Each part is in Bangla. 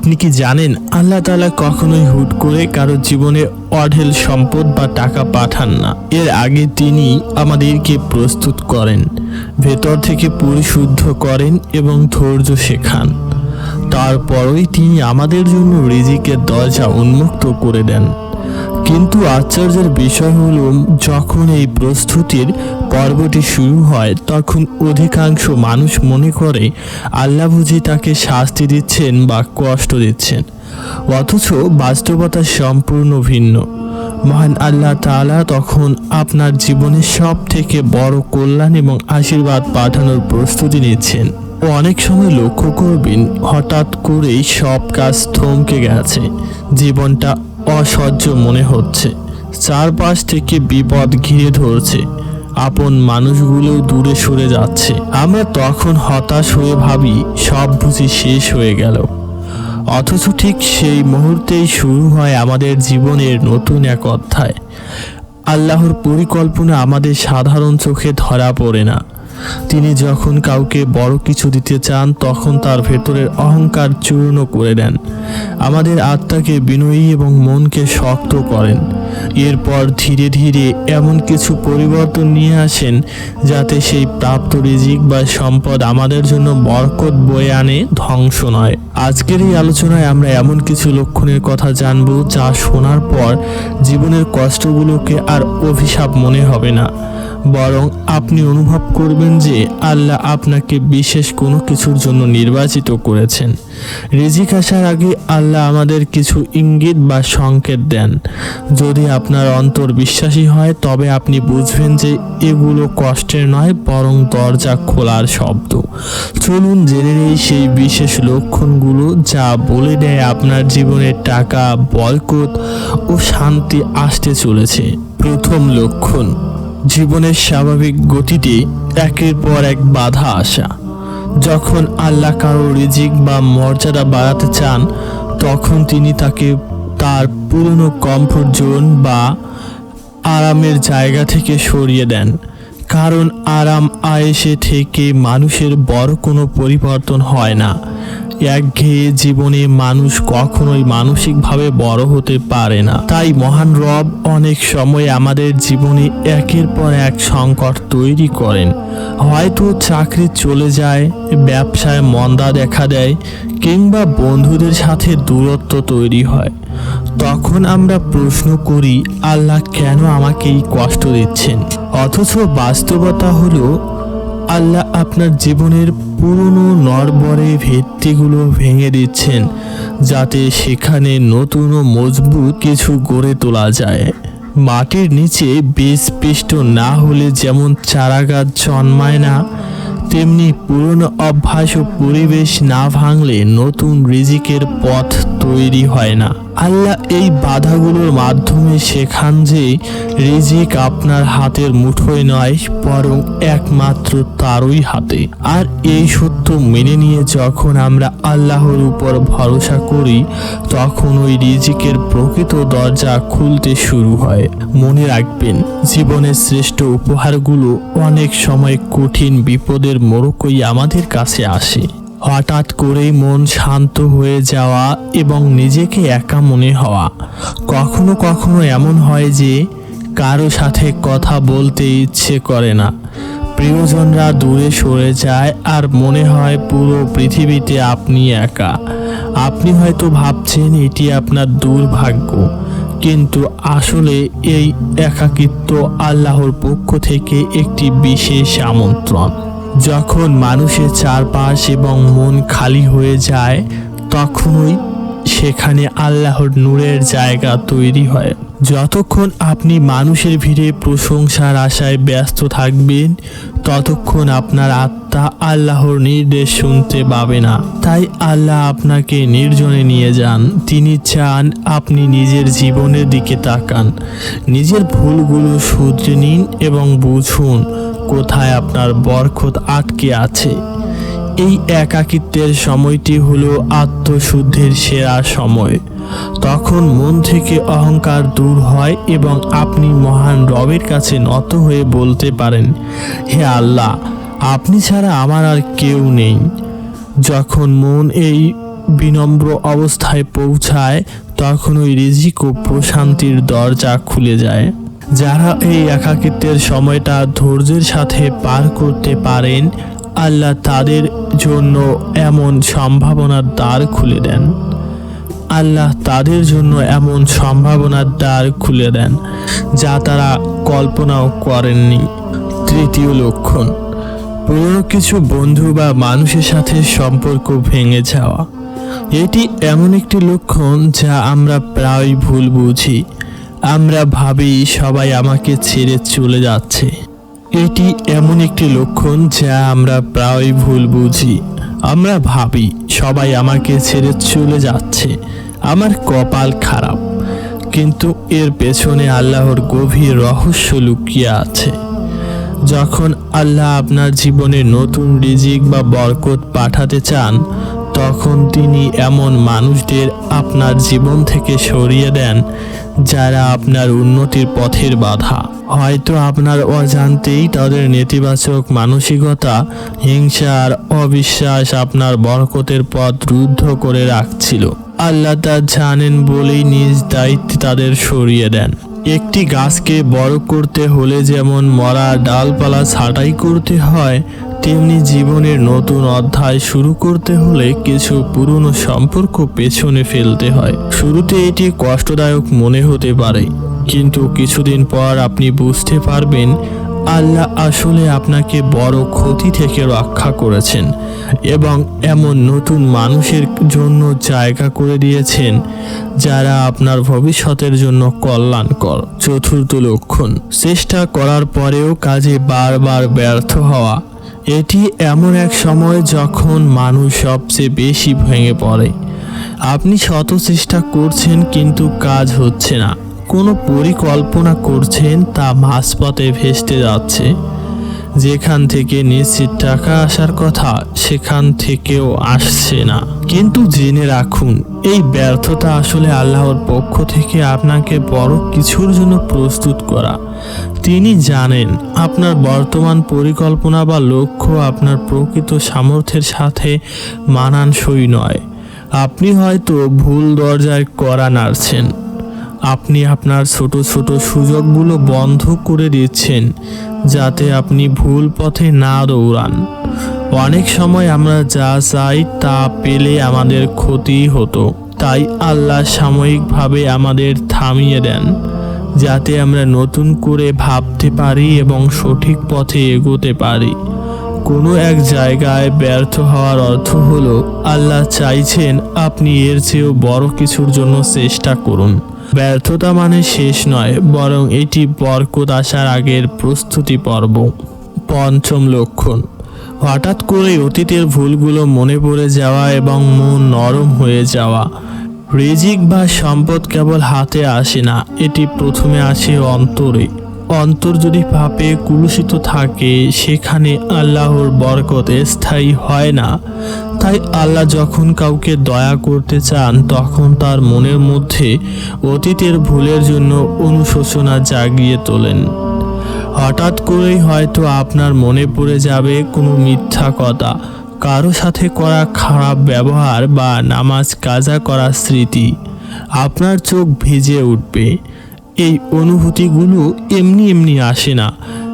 আপনি কি জানেন আল্লাহ তালা কখনোই হুট করে কারও জীবনে অঢেল সম্পদ বা টাকা পাঠান না। এর আগে তিনি আমাদেরকে প্রস্তুত করেন, ভেতর থেকে পরিশুদ্ধ করেন এবং ধৈর্য শেখান। তারপরই তিনি আমাদের জন্য রিজিকের দরজা উন্মুক্ত করে দেন। কিন্তু আশ্চর্যের বিষয় হল, যখন এই প্রস্তুতির পর্বটি শুরু হয়, তখন অধিকাংশ মানুষ মনে করে, আল্লাহ বুঝি তাকে শাস্তি দিচ্ছেন বা কষ্ট দিচ্ছেন। অথচ বাস্তবতা সম্পূর্ণ ভিন্ন। মহান আল্লাহ তাআলা তখন আপনার জীবনের সব থেকে বড় কল্যাণ এবং আশীর্বাদ পাঠানোর প্রস্তুতি নিচ্ছেন। অনেক সময় লক্ষ্য করবেন, হঠাৎ করেই সব কাজ থমকে গেছে। জীবনটা অসহ্য মনে হচ্ছে। চারপাশ থেকে বিপদ ঘিরে ধরছে। আপন মানুষগুলো দূরে সরে যাচ্ছে। আমরা তখন হতাশ হয়ে ভাবি, সব বুঝি শেষ হয়ে গেল। অথচ ঠিক সেই মুহূর্তেই শুরু হয় আমাদের জীবনের নতুন এক অধ্যায়। আল্লাহর পরিকল্পনা আমাদের সাধারণ চোখে ধরা পড়ে না। তিনি যখন কাউকে বড় কিছু দিতে চান, তখন তার ভেতরের অহংকার চূর্ণ করে দেন। আমাদের আত্মাকে বিনয়ী এবং মনকে শক্ত করেন। এরপর ধীরে ধীরে এমন কিছু পরিবর্তন নিয়ে আসেন, যাতে সেই প্রাপ্ত রিজিক বা সম্পদ আমাদের জন্য বরকত বয়ে আনে, ধ্বংস নয়। আজকের এই আলোচনায় আমরা এমন কিছু লক্ষণের কথা জানব, যা শোনার পর জীবনের কষ্টগুলোকে আর অভিশাপ মনে হবে না। বরং আপনি অনুভব করবেন যে আল্লাহ আপনাকে বিশেষ কোনো কিছুর জন্য নির্বাচিত করেছেন। রিজিক আসার আগে আল্লাহ আমাদের কিছু ইঙ্গিত বা সংকেত দেন। যদি আপনার অন্তর বিশ্বাসী হয়, তবে আপনি বুঝবেন যে এগুলো কষ্টের নয়, বরং দরজা খোলার শব্দ। চলুন জেনে নেই সেই বিশেষ লক্ষণগুলো যা বলে দেয় আপনার জীবনে টাকা, বরকত ও শান্তি আসতে চলেছে। প্রথম লক্ষণ জীবনের স্বাভাবিক গতিতে একের পর এক বাধা আসা। যখন আল্লাহ কারও রিজিক বা মর্যাদা বাড়াতে চান, তখন তিনি তাকে তার পুরনো কমফোর্ট জোন বা আরামের জায়গা থেকে সরিয়ে দেন। কারণ আরাম আয়েসে থেকে মানুষের বড় কোনো পরিবর্তন হয় না। একঘেয়ে জীবনে মানুষ কখনোই মানসিকভাবে বড় হতে পারে না। তাই মহান রব অনেক সময় আমাদের জীবনে একের পর এক সংকট তৈরি করেন। হয়তো চাকরি চলে যায়, ব্যবসায় মন্দা দেখা দেয়, কিংবা বন্ধুদের সাথে দূরত্ব তৈরি হয়। তখন আমরা প্রশ্ন করি, আল্লাহ কেন আমাকে এই কষ্ট দিচ্ছেন? অথচ বাস্তবতা হলো, আল্লাহ আপনার জীবনের পুরনো নরবরে ভিত্তিগুলো ভেঙে দিচ্ছেন, যাতে সেখানে নতুন ও মজবুত কিছু গড়ে তোলা যায়। মাটির নিচে বীজ পিষ্ট না হলে যেমন চারাগাছ জন্মায় না, তেমনি পুরনো অভ্যাস ও পরিবেশ না ভাঙলে নতুন রিজিকের পথ তৈরি হয় না। আল্লাহ এই বাধাগুলোর মাধ্যমে শেখান যে রিজিক আপনার হাতের মুঠোয় নয়, বরং একমাত্র তারই হাতে। আর এই সত্য মেনে নিয়ে যখন আমরা আল্লাহর উপর ভরসা করি, তখন ওই রিজিকের প্রকৃত দরজা খুলতে শুরু হয়। মনে রাখবেন, জীবনের শ্রেষ্ঠ উপহারগুলো অনেক সময় কঠিন বিপদের মোড়কই আমাদের কাছে আসে। হঠাৎ করেই মন শান্ত হয়ে যাওয়া এবং নিজেকে একা মনে হওয়া। কখনো কখনো এমন হয় যে, কারও সাথে কথা বলতে ইচ্ছে করে না। প্রিয়জনরা দূরে সরে যায় আর মনে হয় পুরো পৃথিবীতে আপনি একা। আপনি হয়তো ভাবছেন, এটি আপনার দুর্ভাগ্য। কিন্তু আসলে এই একাকিত্ব আল্লাহর পক্ষ থেকে একটি বিশেষ আমন্ত্রণ। যখন মানুষের চারপাশ এবং মন খালি হয়ে যায়, তখনই সেখানে আল্লাহর নূরের জায়গা তৈরি হয়। যতক্ষণ আপনি মানুষের ভিড়ে প্রশংসার আশায় ব্যস্ত থাকবেন, ততক্ষণ আপনার আত্মা আল্লাহর নির্দেশ শুনতে পাবে না। তাই আল্লাহ আপনাকে নির্জনে নিয়ে যান। তিনি চান আপনি নিজের জীবনের দিকে তাকান। নিজের ভুলগুলো শুধরে নিন এবং বুঝুন কোথায় আপনার বরকত আটকে আছে? এই একাকিত্বের সময়টি হলো আত্মশুদ্ধির সেরা সময়। তখন মন থেকে অহংকার দূর হয় এবং আপনি মহান রবের কাছে নত হয়ে বলতে পারেন, হে আল্লাহ, আপনি ছাড়া আমার আর কেউ নেই। যখন মন এই বিনম্র অবস্থায় পৌঁছায়, তখন ওই রিজিক ও প্রশান্তির দরজা খুলে যায়। যারা এই একাকিত্বের সময়টা ধৈর্যের সাথে পার করতে পারেন, আল্লাহ তাদের জন্য এমন সম্ভাবনার দ্বার খুলে দেন। আল্লাহ তাদের জন্য এমন সম্ভাবনার দ্বার খুলে দেন, যা তারা কল্পনাও করেননি। তৃতীয় লক্ষণ পুরনো কিছু বন্ধু বা মানুষের সাথে সম্পর্ক ভেঙে যাওয়া। এটি এমন একটি লক্ষণ যা আমরা প্রায় ভুল বুঝি। আমরা ভাবি সবাই আমাকে ছেড়ে চলে যাচ্ছে। এটি এমন একটি লক্ষণ যা আমরা প্রায় ভুল বুঝি। আমরা ভাবি সবাই আমাকে ছেড়ে চলে যাচ্ছে। আমার কপাল খারাপ, কিন্তু এর পেছনে আল্লাহর গভীর রহস্য লুকিয়ে আছে। যখন আল্লাহ আপনার জীবনে নতুন রিজিক বা বরকত পাঠাতে চান তখন তিনি এমন মানুষদের আপনার জীবন থেকে সরিয়ে দেন, যারা আপনার উন্নতির পথের বাধা। হয়তো আপনার অজান্তেই তাদের নেতিবাচক মানসিকতা, হিংসা আর অবিশ্বাস আপনার বরকতের পথ রুদ্ধ করে রাখছিল। আল্লাহ তা জানেন বলেই নিজ দায়িত্বে তাদের সরিয়ে দেন। একটি গাছকে বড় করতে হলে যেমন মরা ডালপালা ছাঁটাই করতে হয়, তেমনি জীবনের নতুন অধ্যায় শুরু করতে হলে কিছু পুরনো সম্পর্ক পেছনে ফেলতে হয়। শুরুতে এটি কষ্টদায়ক মনে হতে পারে, কিন্তু কিছুদিন পর আপনি বুঝতে পারবেন আল্লাহ আসলে আপনাকে বড় ক্ষতি থেকে রক্ষা করেছেন এবং এমন নতুন মানুষের জন্য জায়গা করে দিয়েছেন যারা আপনার ভবিষ্যতের জন্য কল্যাণকর। চতুর্থ লক্ষণ, চেষ্টা করার পরেও কাজে বারবার ব্যর্থ হওয়া। এটি এমন এক সময় যখন মানুষ সবচেয়ে বেশি ভেঙে পড়ে। আপনি শত চেষ্টা করছেন কিন্তু কাজ হচ্ছে না। কোনো পরিকল্পনা করছেন তা মাঝপথে ভেস্তে যাচ্ছে। যেখান থেকে নিশ্চিত টাকা আসার কথা, সেখান থেকেও আসছে না। কিন্তু জেনে রাখুন, এই ব্যর্থতা আসলে আল্লাহর পক্ষ থেকে আপনাকে বড় কিছুর জন্য প্রস্তুত করা। তিনি জানেন, আপনার বর্তমান পরিকল্পনা বা লক্ষ্য আপনার প্রকৃত সামর্থ্যের সাথে মানানসই নয়। আপনি হয়তো ভুল দরজায় করা নাড়ছেন। আপনি আপনার ছোট ছোট সুযোগগুলো বন্ধ করে দিচ্ছেন, যাতে আপনি ভুল পথে না দৌড়ান। অনেক সময় আমরা যা চাই তা পেলে আমাদের ক্ষতি হতো, তাই আল্লাহ সাময়িকভাবে আমাদের থামিয়ে দেন, যাতে আমরা নতুন করে ভাবতে পারি এবং সঠিক পথে এগোতে পারি। কোনো এক জায়গায় ব্যর্থ হওয়ার অর্থ হলো, আল্লাহ চাইছেন আপনি এর চেয়েও বড় কিছুর জন্য চেষ্টা করুন। ব্যর্থতা মানে শেষ নয়, বরং এটি বরকত আসার আগের প্রস্তুতি পর্ব। পঞ্চম লক্ষণ। হঠাৎ করে অতীতের ভুলগুলো মনে পড়ে যাওয়া এবং মন নরম হয়ে যাওয়া। রিজিক বা সম্পদ কেবল হাতে আসে না, এটি প্রথমে আসে অন্তরে। অন্তর যদি পাপে কুলুষিত থাকে, সেখানে আল্লাহর বরকত স্থায়ী হয় না। তাই আল্লাহ যখন কাউকে দয়া করতে চান, তখন তার মনের মধ্যে অতীতের ভুলের জন্য অনুশোচনা জাগিয়ে তোলেন। হঠাৎ করেই হয়তো আপনার মনে পড়ে যাবে কোনো মিথ্যা কথা। কারও সাথে করা খারাপ ব্যবহার বা নামাজ কাজা করা স্মৃতি আপনার চোখ ভিজে উঠবে। এই অনুভূতিগুলো এমনি এমনি আসে না।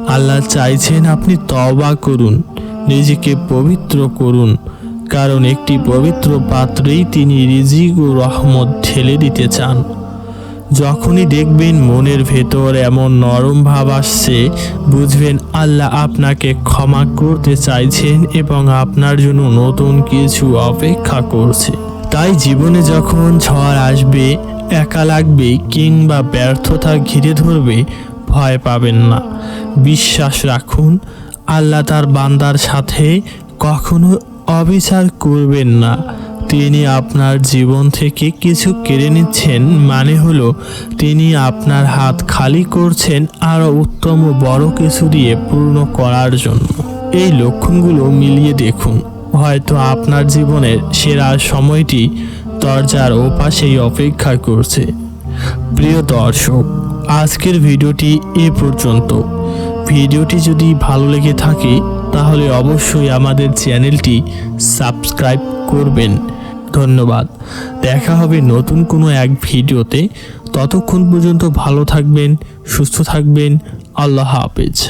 আল্লাহ চাইছেন আপনি তওবা করুন, নিজেকে পবিত্র করুন, কারণ একটি পবিত্র পাত্রেই তিনি রিজিক ও রহমত ঠেলে দিতে চান। যখনই দেখবেন মনের ভেতর এমন নরম ভাব আসছে, বুঝবেন আল্লাহ আপনাকে ক্ষমা করতে চাইছেন এবং আপনার জন্য নতুন কিছু অপেক্ষা করছে। তাই জীবনে যখন ঝড় আসবে, একা লাগবে কিংবা ব্যর্থতা ঘিরে ধরবে, ভয় পাবেন না। বিশ্বাস রাখুন, আল্লাহ তার বান্দার সাথে কখনো অবিচার করবেন না। তিনি আপনার জীবন থেকে কিছু কেড়ে নিচ্ছেন মানে হলো, তিনি আপনার হাত খালি করছেন আরও উত্তম বড় কিছু দিয়ে পূর্ণ করার জন্য। এই লক্ষণগুলো মিলিয়ে দেখুন। হয়তো আপনার জীবনের সেরা সময়টি দরজার ওপাশেই অপেক্ষা করছে। প্রিয় দর্শক, আজকের ভিডিওটি এ পর্যন্ত। ভিডিওটি যদি ভালো লেগে থাকে, তাহলে অবশ্যই আমাদের চ্যানেলটি সাবস্ক্রাইব করবেন। ধন্যবাদ। দেখা হবে নতুন কোনো এক ভিডিওতে। ততক্ষণ পর্যন্ত ভালো থাকবেন, সুস্থ থাকবেন। আল্লাহ হাফেজ।